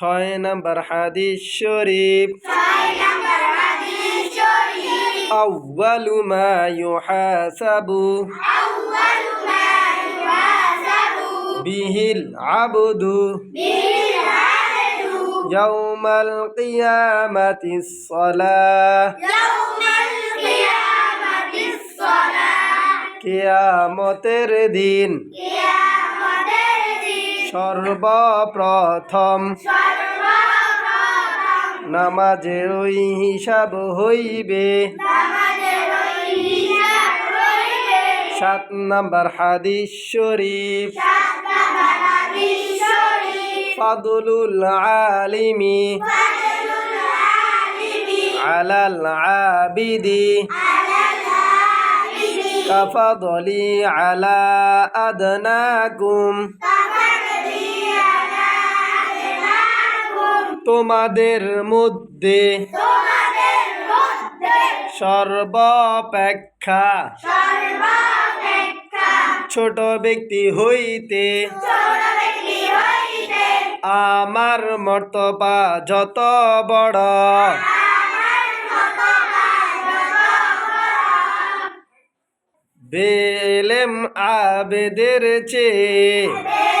ছয় নম্বর হাদিস শরীফ أول ما يحاسب به العبد يوم القيامة الصلاة কিয়ামতের দিন সর্বপ্রথম। নামাজের ওই হিসাব হইবে। সাত নাম্বার হাদিস শরীফ। ফাদলুল আলিমি। আলাল আবিদি। কাফাদলি আলা আদনাকুম। তোমাদের মধ্যে সর্বাপেক্ষা ছোট ব্যক্তি হইতে আমার মর্তবা যত বড়। বেলেম আবেদের চেয়ে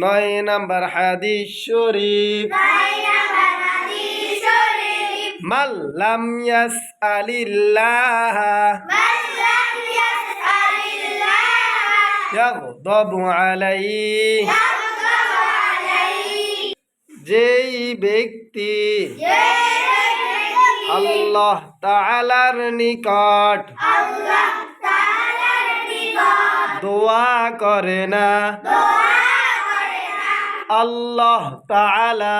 নয় নাম্বার হাদিস শরীফ। মাল্লাম ইয়াসআলিল্লাহ। ইয়াগদাবু আলাইহি। যেই ব্যক্তি আল্লাহ তাআলার নিকট দোয়া করে না আল্লাহ তাআলা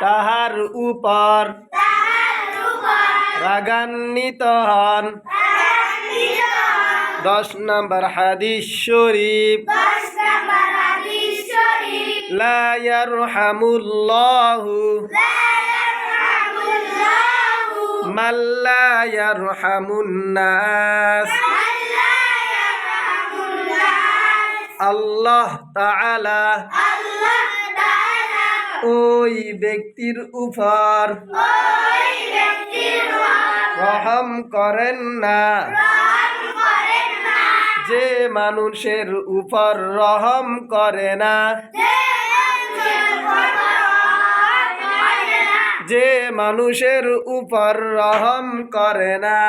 তাহার উপর রাগান্বিত হন দশ নম্বর হাদিস শরীফ لا يرحم الله من لا يرحم الناس আল্লাহ তাআলা ওই ব্যক্তির উপর রহম করেন না। যে মানুষের উপর রহম করে না। যে মানুষের উপর রহম করে না।